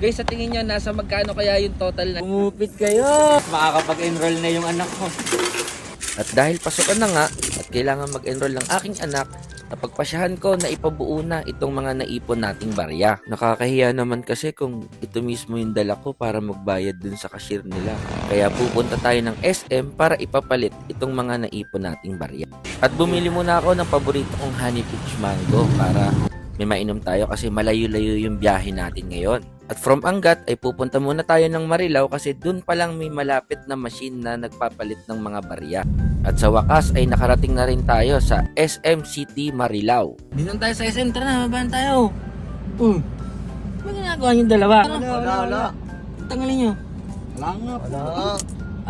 Guys, sa tingin nyo, nasa magkano kaya yung total na... Umupit kayo! Makakapag-enroll na yung anak ko. At dahil pasukan na nga, at kailangan mag-enroll ng aking anak, napagpasyahan ko na ipabuo na itong mga naipon nating barya. Nakakahiya naman kasi kung ito mismo yung dala ko para magbayad dun sa cashier nila. Kaya pupunta tayo ng SM para ipapalit itong mga naipon nating barya. At bumili muna ako ng paborito kong honey peach mango para may mainom tayo kasi malayo-layo yung biyahe natin ngayon. At from Angat ay pupunta muna tayo ng Marilao kasi dun pa lang may malapit na machine na nagpapalit ng mga barya. At sa wakas ay nakarating na rin tayo sa SM City Marilao. Dito tayo sa SM, tara na, mabahan tayo. Uh, ano ginagawa niyo dalawa? Wala, wala, wala. Tangalin niyo. Wala nga po. Wala.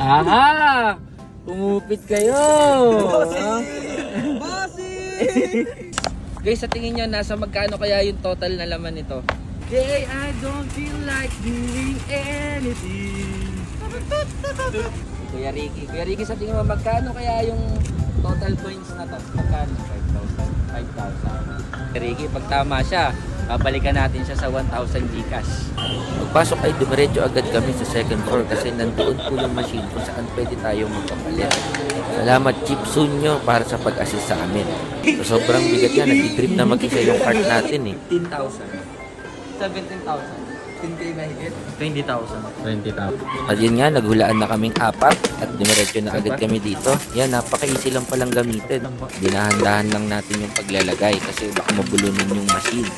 Aha! Umupit kayo! Basi! Guys, sa tingin nyo, nasa magkano kaya yung total na laman nito? Hey, I don't feel like doing anything. Kuya Ricky. Kuya Ricky, sa tingin mo, magkano kaya yung total coins na to? Magkano? 5,000. 5,000. Kuya Ricky, pag tama siya, babalikan natin siya sa 1,000 Gcash. Pagpasok ay dumiretso agad kami sa second floor kasi nandoon po yung machine kung saan pwede tayong magpapalit. Salamat Chip Sunyo para sa pag-assist sa amin. So, sobrang bigat yan, nag-trip na mag-isa yung cart natin eh. 15,000. 17,000. 10k na higit. 20,000. 20,000. At yun nga, naghulaan na kaming apat at dumiretso na agad kami dito. Yan, napaka-easy lang palang gamitin. Dinahan-dahan lang natin yung paglalagay kasi baka mabulunin yung machine.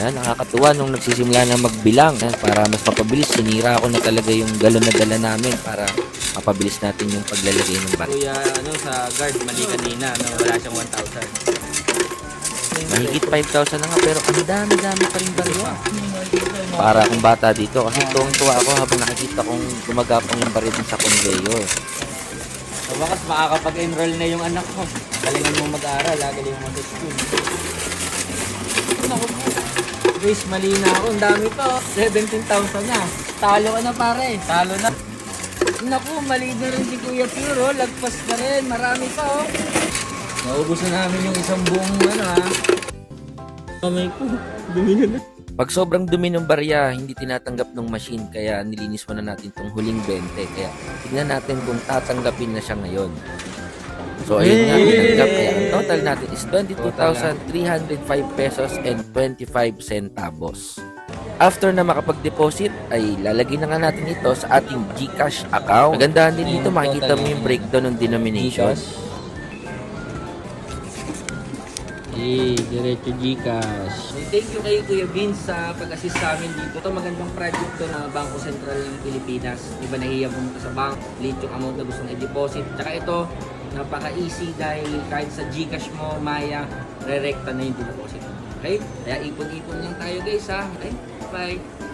Yan, nakakatuwa nung nagsisimula na magbilang. Yan, para mas mapabilis, sinira ko na talaga yung galon na dala namin para mapabilis natin yung paglalagay ng bar. Kuya, ano, sa guard, mali kanina, no, wala siyang 1,000. Mahigit 5,000 na nga pero ang dami-dami pa rin barya. Para akong bata dito kasi tuwang-tuwa ako habang nakikita kong gumagapang yung baril sa conveyor. Sa wakas makakapag-enroll na yung anak ko. Galingan mo mag-aaral, galingan mo mag-school. Guys, mali na ako. Ang dami pa. oh. 17,000 na. Talo ka na pare. Talo na. Naku, mali na rin si Kuya Puro. Lagpas na rin. Marami pa oh. Naubos na namin yung isang buong ano ha. Kamay ko. Dumi na. Pag sobrang dumi ng barya, hindi tinatanggap ng machine kaya nilinis muna natin tong huling 20. Kaya tignan natin kung tatanggapin na siya ngayon. So ayun nga, tinanggap. Kaya ang total natin is 22,305 pesos and 25 centavos. After na makapag-deposit, ay lalagay na nga natin ito sa ating GCash account. Magandahan din dito, makikita mo yung breakdown ng denomination. Eh, diretso Gcash. Thank you kay Kuya Vince sa pag-assist sa amin dito. Ito magandang project to na Bangko Sentral ng Pilipinas. Di ba nahiya pumunta sa bank, late yung amount na gusto na i-deposit. Tsaka ito, napaka-easy dahil kahit sa Gcash mo, Maya, re-recta na yung deposit. Okay? Kaya ipon-ipon lang tayo guys ha. Okay? Bye!